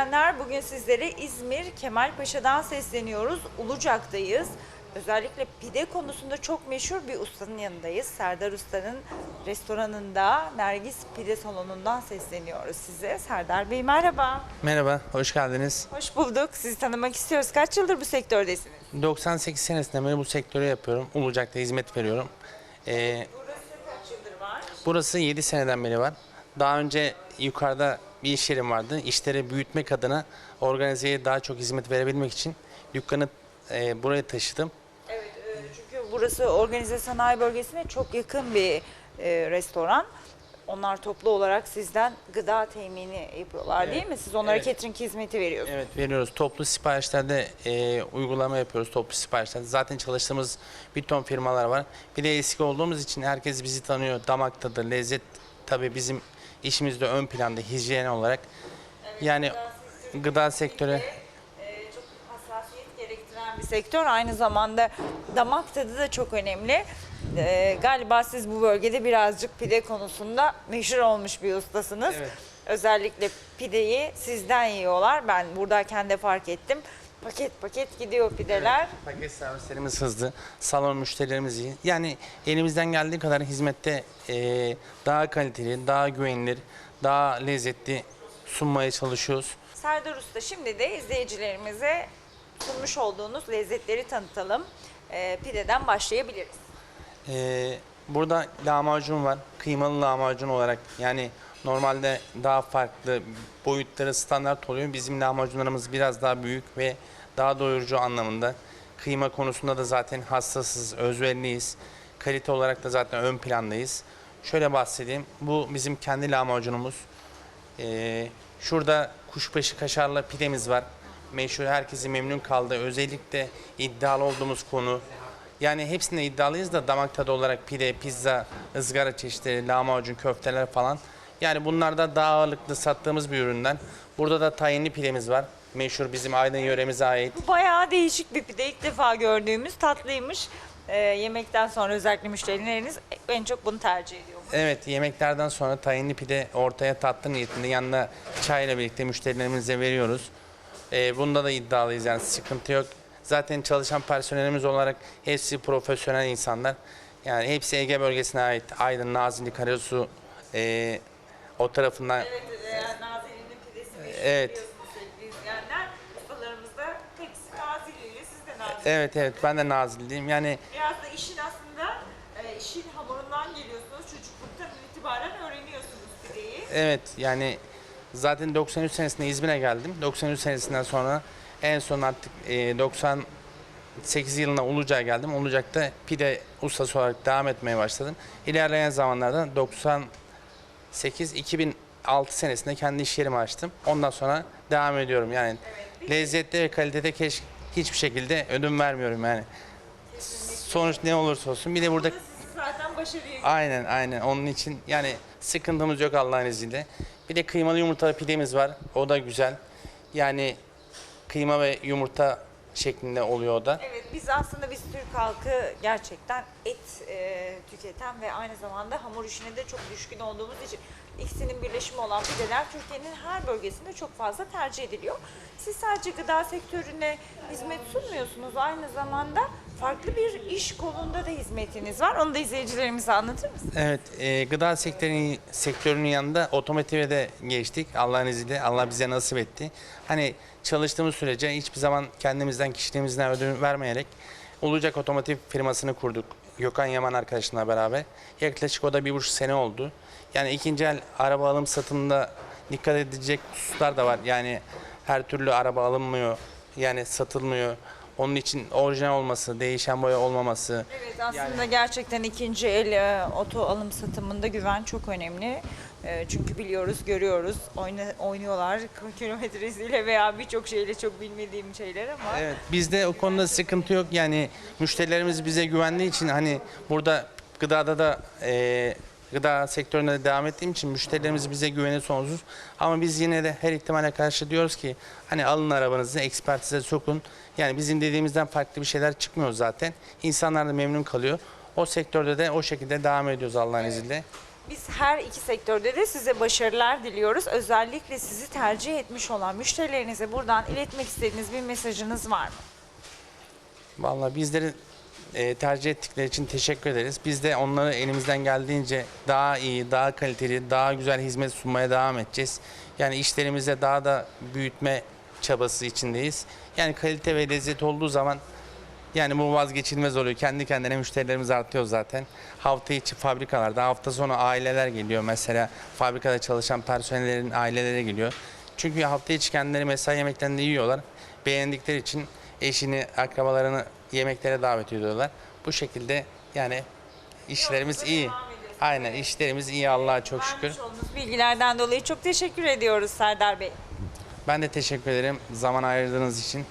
izleyenler, bugün sizlere İzmir Kemalpaşa'dan sesleniyoruz. Ulucak'tayız. Özellikle pide konusunda çok meşhur bir ustanın yanındayız. Serdar Usta'nın restoranında Nergis Pide Salonu'ndan sesleniyoruz size. Serdar Bey merhaba. Merhaba, hoş geldiniz. Hoş bulduk. Sizi tanımak istiyoruz. Kaç yıldır bu sektördesiniz? 98 senesinden beri bu sektörü yapıyorum. Ulucak'ta hizmet veriyorum. Ee, Burası kaç yıldır var? burası 7 seneden beri var. Daha önce yukarıda bir iş yerim vardı. İşleri büyütmek adına organizeye daha çok hizmet verebilmek için dükkanı e, buraya taşıdım. Evet, e, çünkü burası organize sanayi bölgesine çok yakın bir e, restoran. Onlar toplu olarak sizden gıda temini yapıyorlar değil mi? Siz onlara Evet. catering hizmeti veriyorsunuz. Evet veriyoruz. Toplu siparişlerde e, uygulama yapıyoruz toplu siparişlerde. Zaten çalıştığımız bir ton firmalar var. Bir de eski olduğumuz için herkes bizi tanıyor. Damak tadı, lezzet tabii bizim işimizde ön planda hijyen olarak. Yani gıda sektörü E, çok hassasiyet gerektiren bir sektör. Aynı zamanda damak tadı da çok önemli. E, galiba siz bu bölgede birazcık pide konusunda meşhur olmuş bir ustasınız. Evet. Özellikle pideyi sizden yiyorlar. Ben buradayken de fark ettim. Paket paket gidiyor pideler. Paket servislerimiz hızlı, salon müşterilerimiz iyi. Yani elimizden geldiği kadar hizmette e, daha kaliteli, daha güvenilir, daha lezzetli sunmaya çalışıyoruz. Serdar Usta şimdi de izleyicilerimize sunmuş olduğunuz lezzetleri tanıtalım. Ee, pideden başlayabiliriz. Ee, burada lahmacun var. Kıymalı lahmacun olarak yani normalde daha farklı boyutları standart oluyor. Bizim lahmacunlarımız biraz daha büyük ve daha doyurucu anlamında. Kıyma konusunda da zaten hassasız, özveriliyiz. Kalite olarak da zaten ön plandayız. Şöyle bahsedeyim. Bu bizim kendi lahmacunumuz. Ee, şurada kuşbaşı kaşarlı pidemiz var. Meşhur herkesi memnun kaldı. Özellikle iddialı olduğumuz konu. Yani hepsinde iddialıyız da damak tadı olarak pide, pizza, ızgara çeşitleri, lahmacun, köfteler falan. Yani bunlar da daha ağırlıklı sattığımız bir üründen. Burada da tayinli pidemiz var. Meşhur bizim Aydın yöremize ait. Bayağı değişik bir pide. İlk defa gördüğümüz tatlıymış. Ee, yemekten sonra özellikle müşterileriniz en çok bunu tercih ediyor. Evet yemeklerden sonra tayinli pide ortaya tatlı niyetinde yanına çayla birlikte müşterilerimize veriyoruz. Ee, bunda da iddialıyız yani sıkıntı yok. Zaten çalışan personelimiz olarak hepsi profesyonel insanlar. Yani hepsi Ege bölgesine ait. Aydın, Nazilli, Karasu ee, o tarafından Evet, e, Nazilli'nin pidesi meşhur Evet. biliyorsunuz sevgili izleyenler. Ustalarımız da hepsi Nazilli'li. Siz de Nazilli. Evet evet ben de Nazilliyim. Yani Biraz da işin aslında e, işin hamurundan geliyorsunuz. Çocukluktan itibaren öğreniyorsunuz pideyi. Evet yani zaten 93 senesinde İzmir'e geldim. 93 senesinden sonra en son artık e, 98 yılına Ulucak'a geldim. Ulucak'ta pide ustası olarak devam etmeye başladım. İlerleyen zamanlarda 98 2006 senesinde kendi iş yerimi açtım. Ondan sonra devam ediyorum. Yani lezzette ve kalitede keş hiçbir şekilde ödün vermiyorum yani. Sonuç ne olursa olsun. Bir de burada zaten başarıya Aynen aynen onun için yani sıkıntımız yok Allah'ın izniyle. Bir de kıymalı yumurtalı pidemiz var. O da güzel. Yani kıyma ve yumurta şeklinde oluyor da. Evet biz aslında biz Türk halkı gerçekten et e, tüketen ve aynı zamanda hamur işine de çok düşkün olduğumuz için ikisinin birleşimi olan pideler Türkiye'nin her bölgesinde çok fazla tercih ediliyor. Siz sadece gıda sektörüne hizmet sunmuyorsunuz. Aynı zamanda farklı bir iş kolunda da hizmetiniz var. Onu da izleyicilerimize anlatır mısınız? Evet, e, gıda sektörünün, sektörünün yanında otomotive de geçtik. Allah'ın izniyle Allah bize nasip etti. Hani çalıştığımız sürece hiçbir zaman kendimizden, kişiliğimizden ödün vermeyerek Olacak Otomotiv firmasını kurduk. Gökhan Yaman arkadaşımla beraber. Yaklaşık o da bir buçuk sene oldu. Yani ikinci el araba alım satımında dikkat edilecek hususlar da var. Yani her türlü araba alınmıyor, yani satılmıyor. Onun için orijinal olması, değişen boya olmaması, Evet aslında gerçekten ikinci el e, oto alım satımında güven çok önemli. E, çünkü biliyoruz, görüyoruz, oyna, oynuyorlar kilometresiyle veya birçok şeyle çok bilmediğim şeyler ama. Evet bizde o konuda sıkıntı yok. Yani müşterilerimiz bize güvendiği için hani burada gıdada da e, gıda sektöründe de devam ettiğim için müşterilerimiz bize güveni sonsuz. Ama biz yine de her ihtimale karşı diyoruz ki hani alın arabanızı ekspertize sokun. Yani bizim dediğimizden farklı bir şeyler çıkmıyor zaten. İnsanlar da memnun kalıyor. O sektörde de o şekilde devam ediyoruz Allah'ın izniyle. Biz her iki sektörde de size başarılar diliyoruz. Özellikle sizi tercih etmiş olan müşterilerinize buradan iletmek istediğiniz bir mesajınız var mı? Vallahi bizleri e, tercih ettikleri için teşekkür ederiz. Biz de onları elimizden geldiğince daha iyi, daha kaliteli, daha güzel hizmet sunmaya devam edeceğiz. Yani işlerimize daha da büyütme çabası içindeyiz. Yani kalite ve lezzet olduğu zaman yani bu vazgeçilmez oluyor. Kendi kendine müşterilerimiz artıyor zaten. Hafta içi fabrikalarda, hafta sonu aileler geliyor mesela. Fabrikada çalışan personellerin aileleri geliyor. Çünkü hafta içi kendileri mesai yemeklerinde yiyorlar. Beğendikleri için eşini, akrabalarını yemeklere davet ediyorlar. Bu şekilde yani işlerimiz iyi. Aynen işlerimiz iyi Allah'a çok şükür. Vermiş olduğunuz bilgilerden dolayı çok teşekkür ediyoruz Serdar Bey. Ben de teşekkür ederim zaman ayırdığınız için.